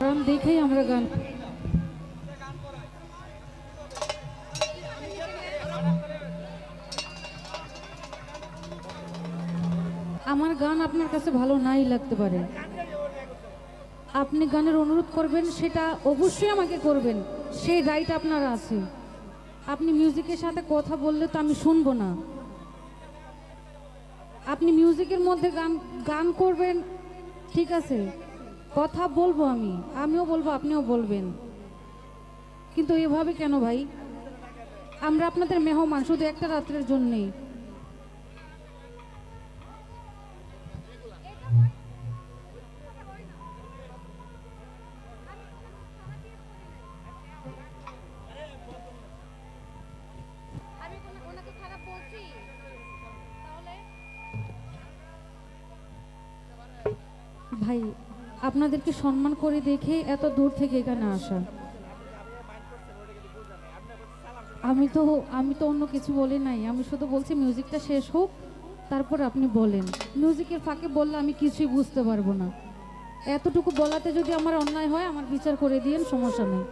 কারণ দেখেই আমরা গান আমার গান আপনার কাছে ভালো নাই লাগতে পারে। আপনি গানের অনুরোধ করবেন সেটা অবশ্যই আমাকে করবেন। সেই রাইট আপনার আছে। আপনি মিউজিকের সাথে কথা বললে তো আমি শুনব না। আপনি মিউজিকের মধ্যে গান গান করবেন, ঠিক আছে। কথা বলব আমি। আমিও বলব, আপনিও বলবেন। কিন্তু এভাবে কেন ভাই? আমরা আপনাদের মেহমান, শুধু একটা রাত্রের জন্যেই। ভাই, আপনাদেরকে সম্মান করে দেখে এত দূর থেকে এখানে আসা। আমি তো আমি তো অন্য কিছু বলি নাই। আমি শুধু বলছি মিউজিকটা শেষ হোক, তারপর আপনি বলেন। মিউজিকের ফাঁকে বললে আমি কিছুই বুঝতে পারব না। এতটুকু বলাতে যদি আমার অন্যায় হয়, আমার বিচার করে দিয়েন, সমস্যা নেই।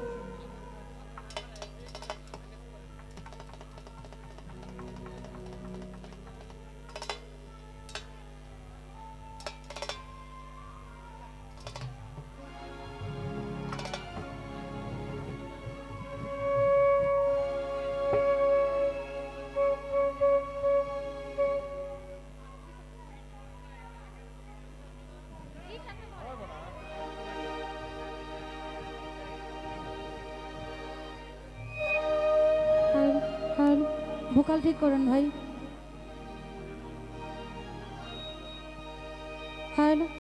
ভোকাল ঠিক করেন ভাই। হ্যালো।